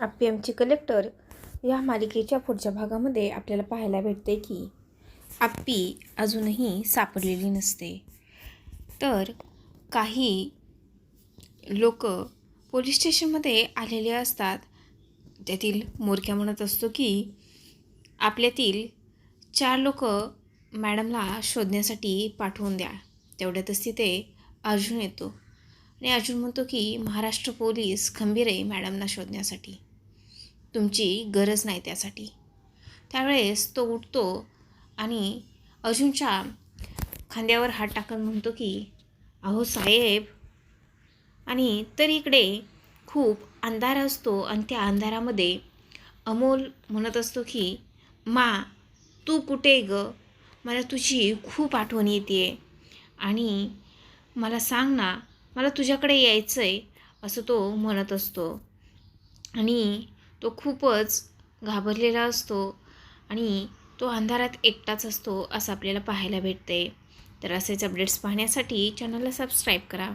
आप्पी आमची कलेक्टर या मालिकेच्या पुढच्या भागामध्ये आपल्याला पाहायला भेटते की आप्पी अजूनही सापडलेली नसते. तर काही लोक पोलीस स्टेशनमध्ये आलेले असतात. त्यातील मोरक्या म्हणत असतो की आपल्यातील चार लोक मॅडमला शोधण्यासाठी पाठवून द्या. तेवढ्यातच तिथे अर्जुन येतो. आणि अर्जुन म्हणतो की महाराष्ट्र पोलीस खंबीर आहे मॅडमना शोधण्यासाठी. तुमची गरज नाही त्यासाठी. त्यावेळेस तो उठतो आणि अर्जुनच्या खांद्यावर हात टाकून म्हणतो की अहो साहेब. आणि तर इकडे खूप अंधार असतो आणि त्या अंधारामध्ये अमोल म्हणत असतो की मा तू कुठे ग? मला तुझी खूप आठवण येते आणि मला सांग ना मला तुझ्याकडे यायचं आहे असं तो म्हणत असतो. आणि तो खूपच घाबरलेला असतो आणि तो अंधारात एकटाच असतो असं आपल्याला पाहायला भेटते. तर असेच अपडेट्स पाहण्यासाठी चॅनलला सबस्क्राईब करा.